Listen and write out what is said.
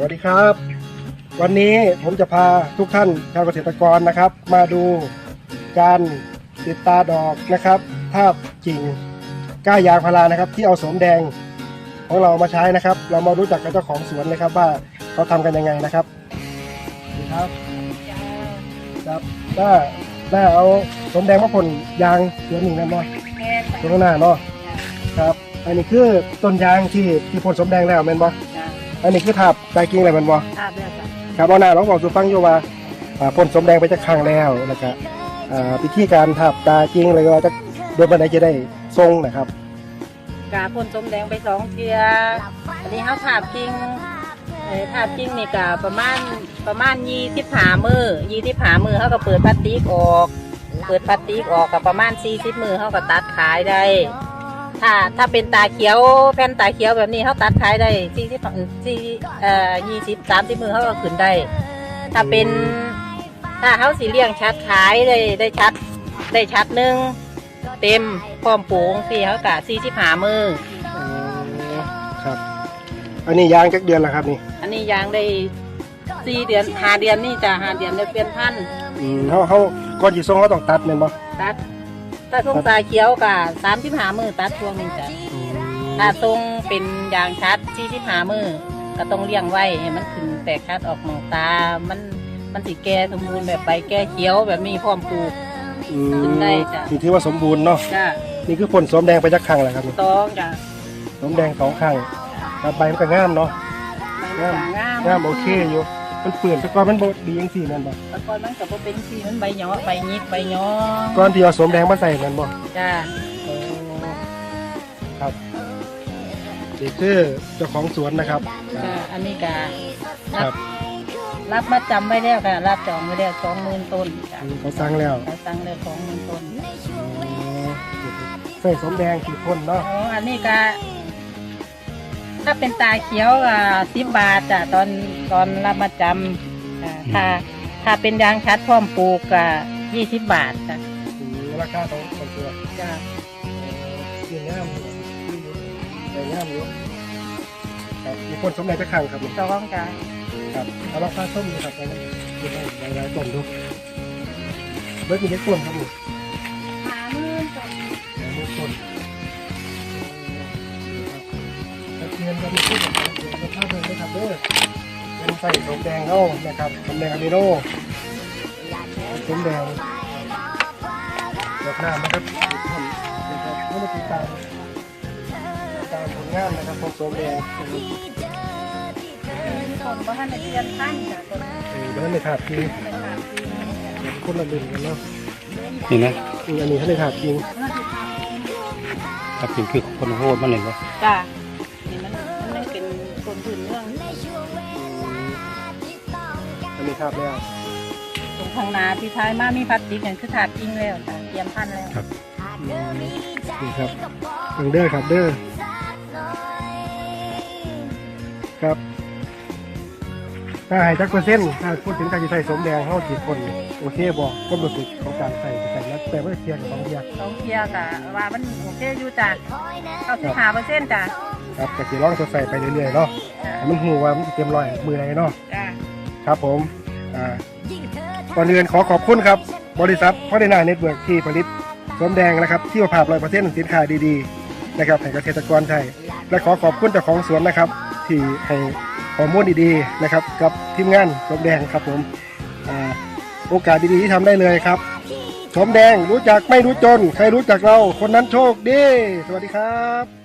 สวัสดีครับ วันนี้ผมจะพาทุกท่านชาวเกษตรกรนะครับ มาดูการติดตาดอกนะครับภาพจริงก้ายางพารานะครับ ที่เอาสมแดงของเรามาใช้นะครับ เรามารู้จักกับเจ้าของสวนเลยครับ ว่าเขาทำกันยังไงนะครับสวัสดีครับครับถ้าถ้าเอาสมแดงมาพ่นยางเดือนหนึ่งนั่นเนาะแม่นตรงหน้าเนาะครับ อันนี้คือต้นยางที่ที่พ่นสมแดงแล้วแม่นบ่จ้ะ อันนี้คือทับใจกิ่งอะไรแม่นบ่ทราบแล้วจ้ะครับเอาหน้าลองบอกสู่ฟังอยู่ว่าอ่าพ่นสมแดงไปจะครั้งแล้วแล้วก็อ่าวิธีการทับตากิ่งอะไรก็จะโดยบันไดจะได้ทรงนะครับ กาพ่นสมแดงไปสองเทียอันนี้เขาถาบจริงเอ่อถาบจริงนี่กะประมาณประมาณยี่สิบหามือยี่สิบหามือเขาก็เปิดพลาสติกออก เปิดพลาสติกออกกับประมาณสี่สิบมือเขาก็ตัดขายได้ ถ้าถ้าเป็นตาเขียวแผ่นตาเขียวแบบนี้เขาตัดขายได้สี่สิบสี่เอ่อยี่สิบสามสิบมือเขาก็ขึ้นได้ ถ้าเป็นถ้าเขาสีเลี้ยงชัดขายได้ได้ชัดได้ชัดหนึ่งเต็มพร้อมปลูงสี่เขากะสี่สิบหามืออ๋อครับ อันนี้ยางจักเดือนแล้วครับนี่ อันนี้ยางได้สี่เดือนหาเดือนนี่จะหาเดือนได้เปลี่ยนพันธุ์อืมเขาเขาก่อนจีทรงเขาต้องตัดแม่นบ่ตัด ถ้าทรงสายเขียวกะสามสิบหามือตัดช่วงหนึงจ้ะอืมถ้าทรงเป็นยางชัดสี่สิบหามือก็ต้องเลี้ยงไว้ให้มันขึ้นแตกชัดออกมองตา มันมันสิแก่สมบูรณ์แบบใบแก่เขียวแบบนี้พร้อมปลูก อืขึ้นได้จ้ะนี่ถือว่าสมบูรณ์เนาะจ้ะนี่คือพ่นสมแดงไปจักครั้งแล้วครับนี่ต้องจ้ะสมแดงสองครั้งครับใบมันก็งามเนาะใบมันจะงามงามโอเคอยู่ มันเปื่อนแต่ก่อนมันบ่ดีจังซี่แม่นบ่แต่ก่อนมันก็บ่เป็นสีมันใบหยอใบหยิกใบหยอก่อนที่เอาสมแดงมาใส่แม่นบ่จ้าครับนี่คือเจ้าของสวนนะครับ จ้าอันนี้ก็ครัรับ บรับมาจำไว้แล้วค่ะรับจองไว้แล้วสองหมื่นต้นจ้ะอืมเขาสั่งแล้วเขาสั่งแล้วสองหมื่นต้นใส่สมแดงกี่คนเนาะอ๋ออันนี้ก็ ถ้าเป็นตาเขียวก็สิบบาทจ้ะตอนตอนรับมาจำจ้ะถ้าถ้าเป็นยางชัดพร้อมปลูกก็ยี่สิบบาทจ้ะอืมราคาของของตัวจ้าเรื่องงามอยู่แต่งามอยู่ครับมีคนสมแดงจะขังครับนี่สองจ้ะครับเอาราคาส้มนี่ครับไปเลยดูได้หลายๆต้นดูเบิร์ดมีเล็กต้นครับนี่ห้ เคียนก็มีที่แบบเดี๋ยวจะพาเดินไปครับเด้อเป็นใส่สมแดงเข้านะครับสมแดงอะมิโนสมแดงดอกน้ำนะครับท่านนะครับเมื่อกี้ตามตามผลงานนะครับของสมแดงต้นบ้านในเรียนพันธุ์จ้ะต้นเออเดี๋ยวท่านในถาดจริงเป็นขาดจริงคนละหนึ่งกันเนาะนี่นะอืมอันนี้ท่านในถาดจริงถ้าเป็นคือคนโหดมันเลยว่าจ้า คนพื้นเมืองอันนี้ถาดแล้วตรงทางนาที่ท้ายมามีพลาสติกกันคือถาดจริงแล้วจ้ะเตรียมพันธุ์แล้วนี่ครับเบิ่งเด้อครับเด้อครับ ถ้าให้จักเปอร์เซ็นต์ถ้าพูดถึงการจะใส่สมแดงเข้ากี่คน โอเคบอกก็รู้สึกของการใส่ใส่แล้วแต่ว่าเทียงกับบางเดียสองเทียร์กะว่ามันโอเคอยู่จ้ะเก้าสิบห้าเปอร์เซ็นต์จ้ะครับแต่สีร้องจะใส่ไปเรื่อยๆเนาะจ้ะให้มันหูว่ามันจะเต็มร้อยมือไหนเนาะจ้ะครับผมอ่าก่อนอื่นขอขอบคุณครับ บริษัทพอดนาเน็ตเวิร์กที่ผลิตสมแดงนะครับ ที่ว่าภาพร้อยเปอร์เซ็นต์สินค้าดีๆนะครับให้เกษตรกรไทยและขอขอบคุณเจ้าของสวนนะครับ ที่ให้ ข้อมูลดีๆนะครับ กับทีมงานชมแดงครับผมอโอกาสดีๆที่ทำได้เลยครับชมแดงรู้จักไม่รู้จน ใครรู้จักเรา คนนั้นโชคดี สวัสดีครับ